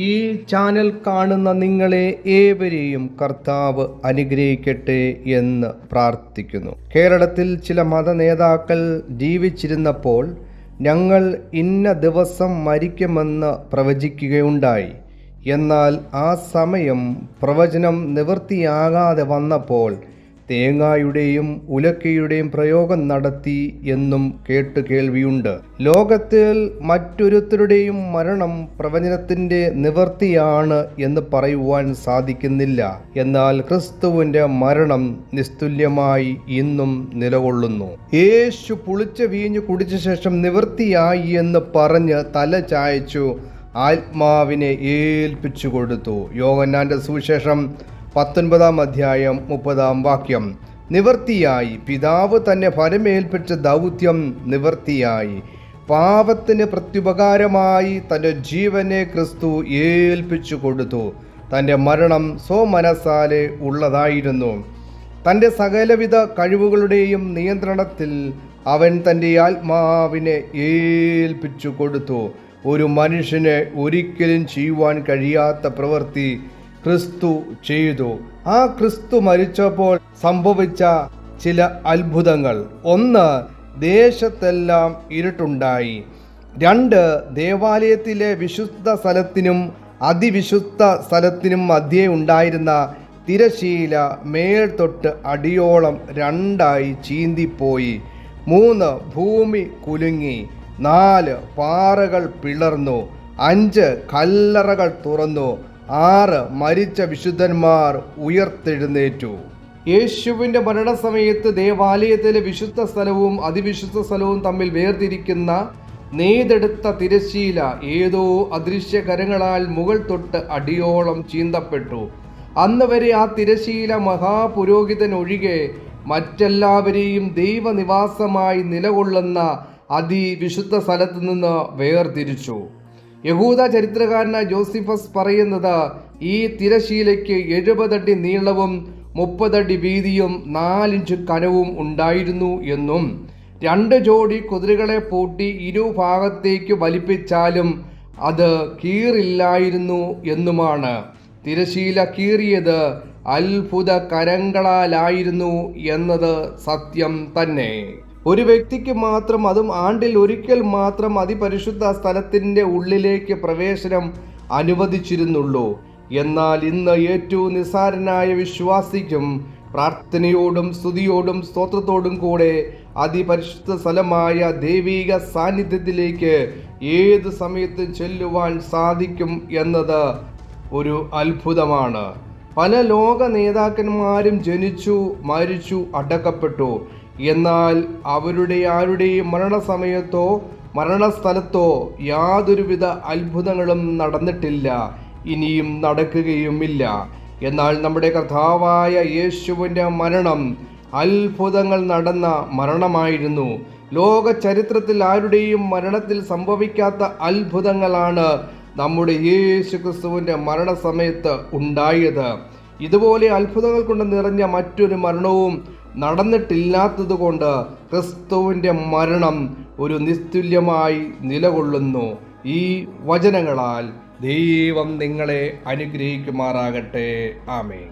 ഈ ചാനൽ കാണുന്ന നിങ്ങളെ ഏവരെയും കർത്താവ് അനുഗ്രഹിക്കട്ടെ എന്ന് പ്രാർത്ഥിക്കുന്നു. കേരളത്തിൽ ചില മത നേതാക്കൾ ജീവിച്ചിരുന്നപ്പോൾ ഞങ്ങൾ ഇന്ന ദിവസം മരിക്കുമെന്ന് പ്രവചിക്കുകയുണ്ടായി. എന്നാൽ ആ സമയം പ്രവചനം നിവൃത്തിയാകാതെ വന്നപ്പോൾ തേങ്ങായുടെയും ഉലക്കയുടെയും പ്രയോഗം നടത്തി എന്നും കേട്ടു കേൾവിയുണ്ട്. ലോകത്തിൽ മറ്റൊരുത്തരുടെയും മരണം പ്രവചനത്തിന്റെ നിവർത്തിയാണ് എന്ന് പറയുവാൻ സാധിക്കുന്നില്ല. എന്നാൽ ക്രിസ്തുവിന്റെ മരണം നിസ്തുല്യമായി ഇന്നും നിലകൊള്ളുന്നു. യേശു പുളിച്ച വീഞ്ഞു കുടിച്ച ശേഷം നിവൃത്തിയായി എന്ന് പറഞ്ഞ് തല ചായച്ചു. ആത്മാവിനെ ഏൽപ്പിച്ചു കൊടുത്തു. യോഗന്നാന്റെ സുവിശേഷം പത്തൊൻപതാം അധ്യായം മുപ്പതാം വാക്യം. നിവർത്തിയായി പിതാവ് തന്നെ ഫലമേൽപ്പിച്ച ദൗത്യം നിവർത്തിയായി. പാപത്തിന് പ്രത്യുപകാരമായി തന്റെ ജീവനെ ക്രിസ്തു ഏൽപ്പിച്ചു കൊടുത്തു. തന്റെ മരണം സ്വമനസാലെ ഉള്ളതായിരുന്നു. തന്റെ സകലവിധ കഴിവുകളുടെയും നിയന്ത്രണത്തിൽ അവൻ തന്റെ ആത്മാവിനെ ഏൽപ്പിച്ചു കൊടുത്തു. ഒരു മനുഷ്യനെ ഒരിക്കലും ചെയ്യുവാൻ കഴിയാത്ത പ്രവൃത്തി ക്രിസ്തു ചെയ്തു. ആ ക്രിസ്തു മരിച്ചപ്പോൾ സംഭവിച്ച ചില അത്ഭുതങ്ങൾ. ഒന്ന് ദേശത്തെല്ലാം ഇരുട്ടുണ്ടായി. രണ്ട് ദേവാലയത്തിലെ വിശുദ്ധ സ്ഥലത്തിനും അതിവിശുദ്ധ സ്ഥലത്തിനും മധ്യേ ഉണ്ടായിരുന്ന തിരശീല മേൽ തൊട്ട് അടിയോളം രണ്ടായി ചീന്തിപ്പോയി. മൂന്ന് ഭൂമി കുലുങ്ങി. നാല് പാറകൾ പിളർന്നു. അഞ്ച് കല്ലറകൾ തുറന്നു. ആറ് മരിച്ച വിശുദ്ധന്മാർ ഉയർത്തെഴുന്നേറ്റു. യേശുവിന്റെ മരണസമയത്ത് ദേവാലയത്തിലെ വിശുദ്ധ സ്ഥലവും അതിവിശുദ്ധ സ്ഥലവും തമ്മിൽ വേർതിരിക്കുന്ന നെയ്തെടുത്ത തിരശ്ശീല ഏതോ അദൃശ്യ കരങ്ങളാൽ മുകൾ തൊട്ട് അടിയോളം ചീന്തപ്പെട്ടു. അന്ന് വരെ ആ തിരശ്ശീല മഹാപുരോഹിതൻ ഒഴികെ മറ്റെല്ലാവരെയും ദൈവനിവാസമായി നിലകൊള്ളുന്ന അതിവിശുദ്ധ സ്ഥലത്ത് നിന്ന് വേർതിരിച്ചു. യഹൂദ ചരിത്രകാരനായ ജോസിഫസ് പറയുന്നത് ഈ തിരശീലയ്ക്ക് എഴുപതടി നീളവും മുപ്പതടി വീതിയും നാലിഞ്ച് കനവും ഉണ്ടായിരുന്നു എന്നും രണ്ട് ജോഡി കുതിരകളെ പൂട്ടി ഇരുഭാഗത്തേക്ക് വലിപ്പിച്ചാലും അത് കീറില്ലായിരുന്നു എന്നുമാണ്. തിരശീല കീറിയത് അത്ഭുത കരങ്ങളാലായിരുന്നു എന്നത് സത്യം തന്നെ. ഒരു വ്യക്തിക്ക് മാത്രം അതും ആണ്ടിൽ ഒരിക്കൽ മാത്രം അതിപരിശുദ്ധ സ്ഥലത്തിന്റെ ഉള്ളിലേക്ക് പ്രവേശനം അനുവദിച്ചിരുന്നുള്ളൂ. എന്നാൽ ഇന്ന് ഏറ്റവും നിസ്സാരനായ വിശ്വാസിക്കും പ്രാർത്ഥനയോടും സ്തുതിയോടും സ്തോത്രത്തോടും കൂടെ അതിപരിശുദ്ധ സ്ഥലമായ ദൈവിക സാന്നിധ്യത്തിലേക്ക് ഏത് സമയത്തും ചെല്ലുവാൻ സാധിക്കും എന്നത് ഒരു അത്ഭുതമാണ്. പല ലോക നേതാക്കന്മാരും ജനിച്ചു മരിച്ചു അടക്കപ്പെട്ടു. എന്നാൽ അവരുടെ ആരുടെയും മരണസമയത്തോ മരണസ്ഥലത്തോ യാതൊരുവിധ അത്ഭുതങ്ങളും നടന്നിട്ടില്ല. ഇനിയും നടക്കുകയുമില്ല. എന്നാൽ നമ്മുടെ കർത്താവായ യേശുവിന്റെ മരണം അത്ഭുതങ്ങൾ നടന്ന മരണമായിരുന്നു. ലോക ചരിത്രത്തിൽ ആരുടെയും മരണത്തിൽ സംഭവിക്കാത്ത അത്ഭുതങ്ങളാണ് നമ്മുടെ യേശു ക്രിസ്തുവിന്റെ മരണസമയത്ത് ഉണ്ടായത്. ഇതുപോലെ അത്ഭുതങ്ങൾ കൊണ്ട് നിറഞ്ഞ മറ്റൊരു മരണവും നടന്നിട്ടില്ലാത്തതുകൊണ്ട് ക്രിസ്തുവിന്റെ മരണം ഒരു നിസ്തുല്യമായി നിലകൊള്ളുന്നു. ഈ വചനങ്ങളാൽ ദൈവം നിങ്ങളെ അനുഗ്രഹിക്കുമാറാകട്ടെ. ആമേ